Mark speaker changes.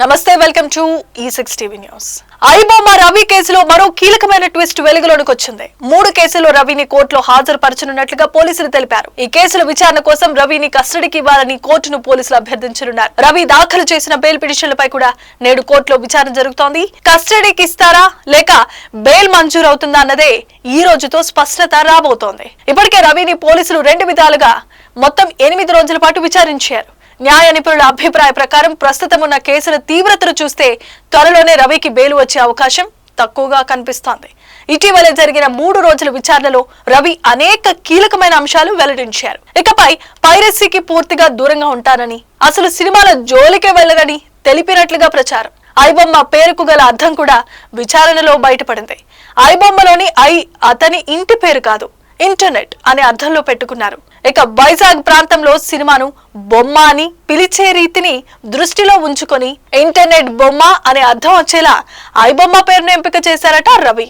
Speaker 1: నమస్తే welcome to ఈ six TV news iBomma Ravi కేసులో మరో కీలకమైన ట్విస్ట్ వెలుగులోనికి వచ్చింది. మూడు కేసుల్లో రవిని కోర్టులో హాజరుపరచనున్నట్లుగా పోలీసులు తెలిపారు. ఈ కేసుల విచారణ కోసం రవిని కస్టడీకి ఇవ్వాలని కోర్టును పోలీసులు అభ్యర్థించనున్నారు. రవి దాఖలు చేసిన బెయిల్ పిటిషన్లపై కూడా నేడు కోర్టులో విచారణ జరుగుతోంది. కస్టడీకి ఇస్తారా లేక బెయిల్ మంజూరు అవుతుందా అన్నదే ఈ రోజుతో స్పష్టత రాబోతోంది. ఇప్పటికే రవిని పోలీసులు రెండు విధాలుగా మొత్తం ఎనిమిది రోజుల పాటు విచారించారు. న్యాయ నిపుణుల అభిప్రాయ ప్రకారం ప్రస్తుతం ఉన్న కేసుల తీవ్రతను చూస్తే త్వరలోనే రవికి బెయిల్ వచ్చే అవకాశం తక్కువగా కనిపిస్తోంది. ఇటీవల జరిగిన మూడు రోజుల విచారణలో రవి అనేక కీలకమైన అంశాలు వెల్లడించారు. ఇకపై పైరసీకి పూర్తిగా దూరంగా ఉంటానని అసలు సినిమాల జోలికే వెళ్ళరని తెలిపినట్లుగా ప్రచారం. ఐబొమ్మ పేరుకు గల అర్థం కూడా విచారణలో బయటపడింది. ఐబొమ్మలోని ఐ అతని ఇంటి పేరు కాదు ఇంటర్నెట్ అనే అర్థంలో పెట్టుకున్నారు. ఇక వైజాగ్ ప్రాంతంలో సినిమాను బొమ్మ అని పిలిచే రీతిని దృష్టిలో ఉంచుకొని ఇంటర్నెట్ బొమ్మ అనే అర్థం వచ్చేలా ఐబొమ్మ పేరును ఎంపిక చేశారట రవి.